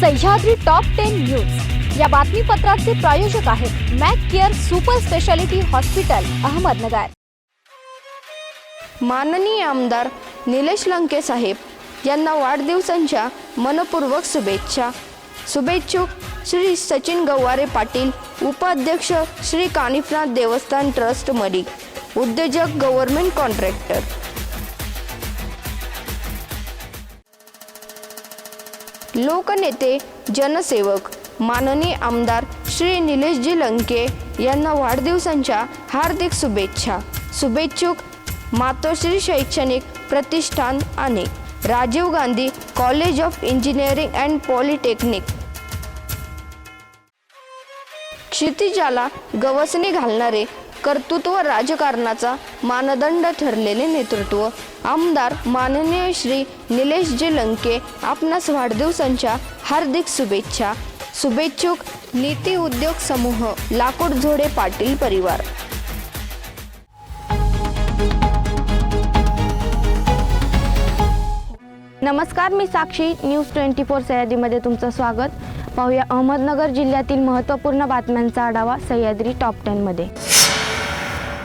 Sahyadri top ten news या बातमीपत्राचे प्रायोजक आहेत Mac care super speciality hospital Ahmednagar. माननीय आमदार निलेश लंके साहेब यांना वाढदिवसांच्या मनपूर्वक शुभेच्छा. शुभेच्छुक श्री सचिन गव्हारे पाटील उपाध्यक्ष श्री कानिफनाथ देवस्थान ट्रस्ट मरी उद्योजक गव्हर्नमेंट कॉन्ट्रॅक्टर. लोकनेते जनसेवक माननीय आमदार श्री निलेशजी लंके यांना वाढदिवसांच्या हार्दिक शुभेच्छा. शुभेच्छुक मातोश्री शैक्षणिक प्रतिष्ठान आणि Rajiv Gandhi college of engineering and polytechnic. क्षितिजाला गवसणी घालणारे कर्तृत्व राजकारणाचा मानदंड ठरलेले नेतृत्व. आमदार माननीय श्री निलेश जे लंके आपणास वाढदिवसांच्या हार्दिक शुभेच्छा. शुभेच्छुक नीती उद्योग समूह लाकूड झोडे पाटील परिवार. नमस्कार मी साक्षी. न्यूज ट्वेंटी फोर सह्याद्रीमध्ये तुमचं स्वागत. पाहूया अहमदनगर जिल्ह्यातील महत्त्वपूर्ण बातम्यांचा आढावा सह्याद्री टॉप टेनमध्ये.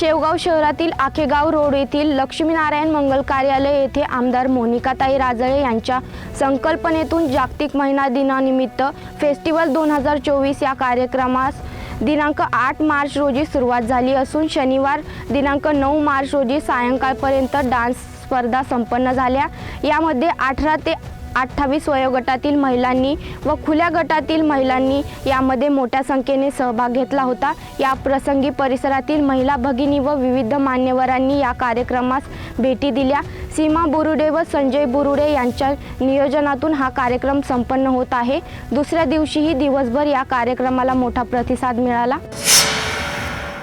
शेवगाव शहरातील आखेगाव रोड येथील लक्ष्मीनारायण मंगल कार्यालय येथे आमदार मोनिकाताई राजळे यांच्या संकल्पनेतून जागतिक महिला दिनानिमित्त फेस्टिवल दोन हजार चोवीस या कार्यक्रमास दिनांक आठ मार्च रोजी सुरुवात झाली असून शनिवार दिनांक नऊ मार्च रोजी सायंकाळपर्यंत डान्स स्पर्धा संपन्न झाल्या. यामध्ये अठरा ते अठ्ठावीस वयोगटातील महिलांनी व खुल्या गटातील महिलांनी यामध्ये मोठ्या संख्येने सहभाग घेतला होता. या प्रसंगी परिसरातील महिला भगिनी व विविध मान्यवरांनी या कार्यक्रमास भेटी दिल्या. सीमा बुरुडे व संजय बुरुडे यांच्या नियोजनातून हा कार्यक्रम संपन्न होत आहे. दुसऱ्या दिवशीही दिवसभर या कार्यक्रमाला मोठा प्रतिसाद मिळाला.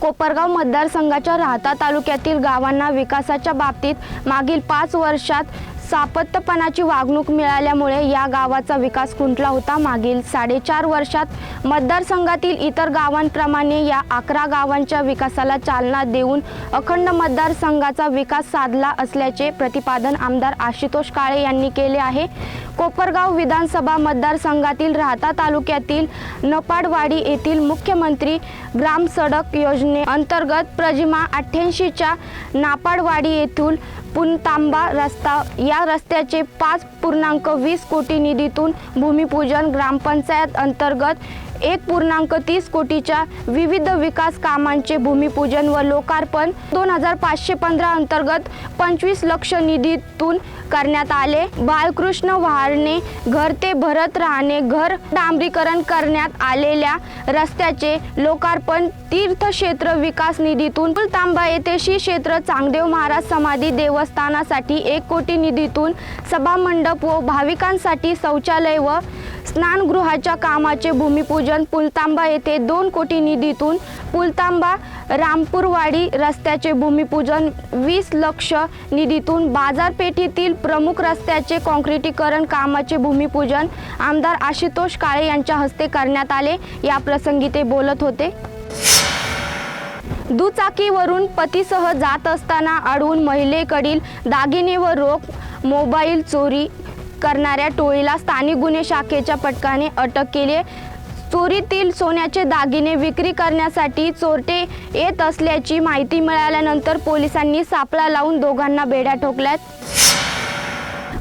कोपरगाव मतदारसंघाच्या राहता तालुक्यातील गावांना विकासाच्या बाबतीत मागील पाच वर्षात सापत्यपणाची वागणूक मिळाल्यामुळे या गावाचा विकास खुंटला होता. मागील साडेचार वर्षात मतदारसंघातील इतर गावांप्रमाणे या अकरा गावांच्या विकासाला चालना देऊन अखंड मतदारसंघाचा विकास साधला असल्याचे प्रतिपादन आमदार आशुतोष काळे यांनी केले आहे. कोपरगाव विधानसभा मतदारसंघातील राहता तालुक्यातील नपाडवाडी येथील मुख्यमंत्री ग्राम सडक योजनेअंतर्गत प्रजिमा अठ्ठ्याऐंशीच्या नापाडवाडी येथून पुनतांबा रस्ता या रस्त्याचे पाच पूर्णांक वीस कोटी निधीतून भूमिपूजन ग्रामपंचायत अंतर्गत एक पूर्णांक तीस कोटीच्या विविध विकास कामांचे भूमिपूजन व लोकार्पण दोन हजार पाचशे पंधरा अंतर्गत पंचवीस लक्ष निधीतून करण्यात आले. बालकृष्ण वहारणे घर ते भरत राहणे घर डांबरीकरण करण्यात आलेल्या रस्त्याचे लोकार्पण तीर्थक्षेत्र विकास निधीतून तांबा येथे श्री क्षेत्र चांगदेव महाराज समाधी देवस्थानासाठी एक कोटी निधीतून सभामंडप व भाविकांसाठी शौचालय व स्नानगृहाच्या कामाचे भूमिपूजन पुलतांबा येथे दोन कोटी निधीतून पुलतांबा रामपूरवाडी रस्त्याचे भूमिपूजन वीस लक्ष निधीतून बाजारपेठेतील प्रमुख रस्त्याचे काँक्रिटीकरण कामाचे भूमिपूजन आमदार आशुतोष काळे यांच्या हस्ते करण्यात आले. या प्रसंगी ते बोलत होते. दुचाकीवरून पतीसह जात असताना अडवून महिलेकडील दागिने व रोख मोबाईल चोरी करणाऱ्या टोळीला स्थानिक गुन्हे शाखेच्या पथकाने अटक केली चोरीतील सोन्याचे दागिने विक्री करण्यासाठी चोरटे येत असल्याची माहिती मिळाल्यानंतर पोलिसांनी सापळा लावून दोघांना बेड्या ठोकल्यात.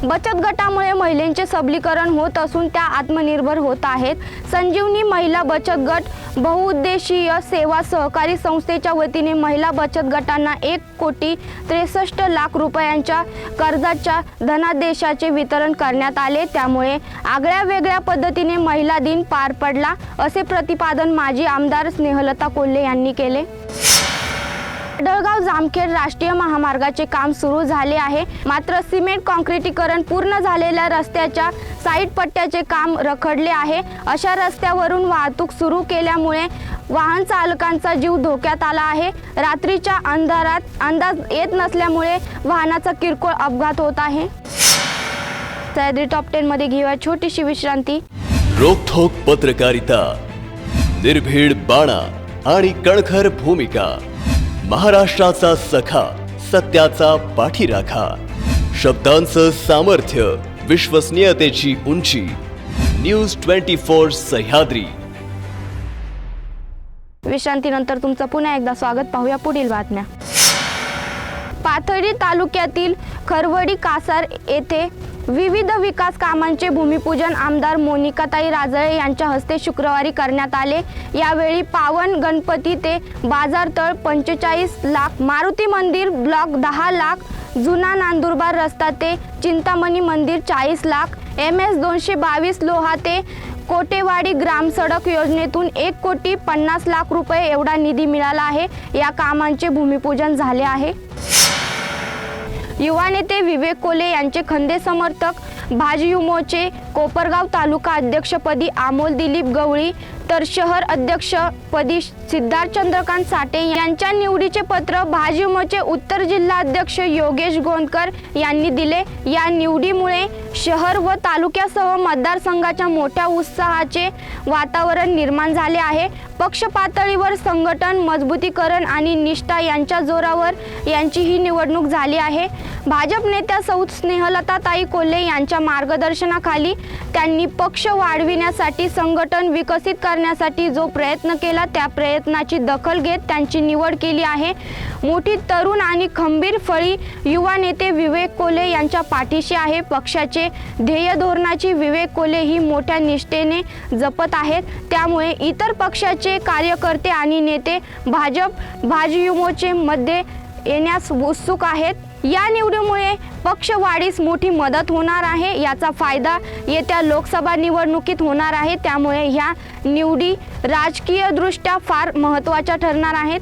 बचत गटामुळे महिलांचे सबलीकरण होत असून त्या आत्मनिर्भर होत आहेत. संजीवनी महिला बचत गट बहुउद्देशीय सेवा सहकारी संस्थेच्या वतीने महिला बचत गटांना एक कोटी त्रेसष्ट लाख रुपयांच्या कर्जाच्या धनादेशाचे वितरण करण्यात आले. त्यामुळे आगळ्या वेगळ्या पद्धतीने महिला दिन पार पडला असे प्रतिपादन माजी आमदार स्नेहलता कोल्हे यांनी केले. आडळगाव जामखेड राष्ट्रीय महामार्गाचे काम सुरू झाले आहे. मात्र सिमेंट काँक्रिटीकरण पूर्ण झालेल्या रस्त्याच्या साईड पट्ट्याचे काम रखडले आहे. अशा रस्त्यावरून वाहतूक सुरू केल्यामुळे वाहन चालकांचा जीव धोक्यात आला आहे. रात्रीच्या अंधारात अंदाज येत नसल्यामुळे वाहनाचा किरकोळ अपघात होत आहे. सह्याद्री टॉप टेनमध्ये घेऊया छोटीशी विश्रांती. रोखोक पत्रकारिता निर्भीड बाणा आणि कणखर भूमिका. महाराष्ट्राचा सखा सत्याचा पाठीराखा. शब्दांचं सामर्थ्य विश्वसनीयतेची उंची. News twenty four Sahyadri. विश्रांतीनंतर तुमचं पुन्हा एकदा स्वागत पाहूया पुढील बातम्या. पाथर्डी तालुक्यातील खरवडी कासार येथे विविध विकास कामांचे भूमिपूजन आमदार मोनिकाताई राजळे यांच्या हस्ते शुक्रवारी करण्यात आले. यावेळी पावन गणपती ते बाजारतळ पंचेचाळीस लाख मारुती मंदिर ब्लॉक दहा लाख जुना नांदुरबार रस्ता ते चिंतामणी मंदिर चाळीस लाख एम एस दोनशे बावीस लोहा ते कोटेवाडी ग्राम सडक योजनेतून एक कोटी पन्नास लाख रुपये एवढा निधी मिळाला आहे. या कामांचे भूमिपूजन झाले आहे. युवा नेते विवेक कोले यांचे खंदे समर्थक भाजयुमोचे कोपरगाव तालुका अध्यक्षपदी आमोल दिलीप गवळी तर शहर अध्यक्षपदी सिद्धार्थ चंद्रकांत साठे यांच्या निवडीचे पत्र भाजपचे उत्तर जिल्हा अध्यक्ष योगेश गोंदकर यांनी दिले. या निवडीमुळे शहर व तालुक्यासह मतदारसंघाच्या मोठ्या उत्साहाचे वातावरण निर्माण झाले आहे. पक्ष पातळीवर संघटन मजबूतीकरण आणि निष्ठा यांच्या जोरावर यांची ही निवडणूक झाली आहे. भाजप नेत्या सौ स्नेहलताताई कोल्हे यांच्या मार्गदर्शनाखाली त्यांनी पक्ष वाढविण्यासाठी संघटन विकसित करण्यासाठी जो प्रयत्न केला त्या प्रयत्नाची दखल घेत त्यांची निवड केली आहे. मोठी तरुण आणि खंबीर फळी युवा नेते विवेक कोले यांच्या पाठीशी आहे. पक्षाचे ध्येय धोरणाची विवेक कोले ही मोठ्या निष्ठेने जपत आहेत. त्यामुळे इतर पक्षाचे कार्यकर्ते आणि नेते भाजप भाजयुमोचे मध्ये येण्यास उत्सुक आहेत. या निवडीमुळे पक्षवाढीस मोठी मदत होणार आहे. याचा फायदा येत्या लोकसभा निवडणुकीत होणार आहे. त्यामुळे ह्या निवडी राजकीयदृष्ट्या फार महत्त्वाच्या ठरणार आहेत.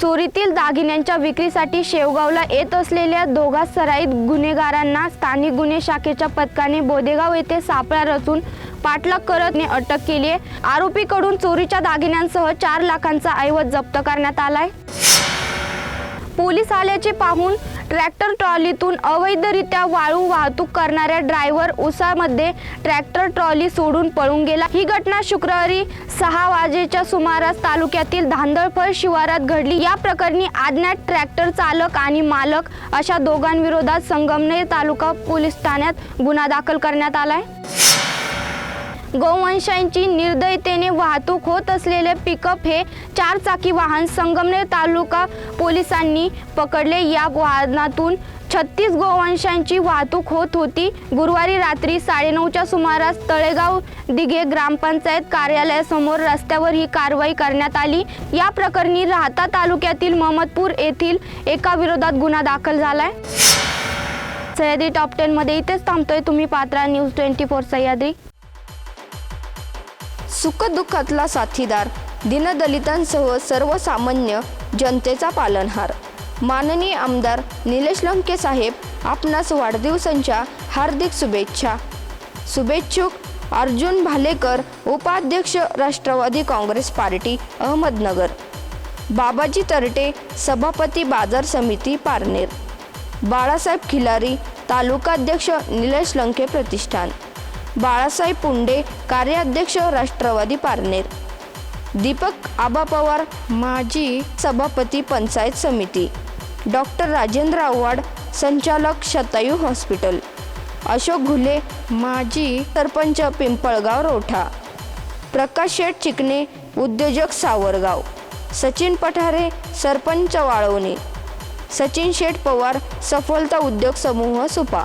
चोरीतील दागिन्यांच्या विक्रीसाठी शेवगावला येत असलेल्या दोघा सराईत गुन्हेगारांना स्थानिक गुन्हे शाखेच्या पथकाने बोदेगाव येथे सापळा रचून पाठलाग करत अटक केली आहे. आरोपीकडून चोरीच्या दागिन्यांसह चार लाखांचा ऐवज जप्त करण्यात आलाय. पोलीस आल्याचे पाहून ट्रॅक्टर ट्रॉलीतून अवैधरित्या वाळू वाहतूक करणाऱ्या ड्रायव्हर उसामध्ये ट्रॅक्टर ट्रॉली सोडून पळून गेला. ही घटना शुक्रवारी सहा वाजेच्या सुमारास तालुक्यातील धांदळफळ शिवारात घडली. या प्रकरणी आज्ञात ट्रॅक्टर चालक आणि मालक अशा दोघांविरोधात संगमनेर तालुका पोलीस ठाण्यात गुन्हा दाखल करण्यात आलाय. गोवंशांची निर्दयतेने वाहतूक होत असलेले पिकअप हे चार चाकी वाहन संगमनेर तालुका पोलिसांनी पकडले. या वाहनातून छत्तीस गोवंशांची वाहतूक होत होती. गुरुवारी रात्री साडेनऊच्या सुमारास तळेगाव दिघे ग्रामपंचायत कार्यालयासमोर रस्त्यावर ही कारवाई करण्यात आली. या प्रकरणी राहता तालुक्यातील महमदपूर येथील एका विरोधात गुन्हा दाखल झालाय. सह्याद्री टॉप टेनमध्ये इथेच थांबतोय. तुम्ही पात्रा न्यूज ट्वेंटी फोर सह्याद्री. सुखदुःखातला साथीदार दीनदलितांसह सर्वसामान्य जनतेचा पालनहार. माननीय आमदार निलेश लंके साहेब आपणास वाढदिवसांच्या हार्दिक शुभेच्छा. शुभेच्छुक अर्जुन भालेकर उपाध्यक्ष राष्ट्रवादी काँग्रेस पार्टी अहमदनगर. बाबाजी तरटे सभापती बाजार समिती पारनेर. बाळासाहेब खिलारी तालुकाध्यक्ष निलेश लंके प्रतिष्ठान. बाळासाहेब पुंडे कार्याध्यक्ष राष्ट्रवादी पारनेर. दीपक आबा पवार माजी सभापती पंचायत समिती. डॉक्टर राजेंद्र आव्हाड संचालक शतायू हॉस्पिटल. अशोक घुले माजी सरपंच पिंपळगाव रोठा. प्रकाश शेठ चिकणे उद्योजक सावरगाव. सचिन पठारे सरपंच वाळवणे. सचिन शेठ Pawar Safalta Udyog Samuh Supa.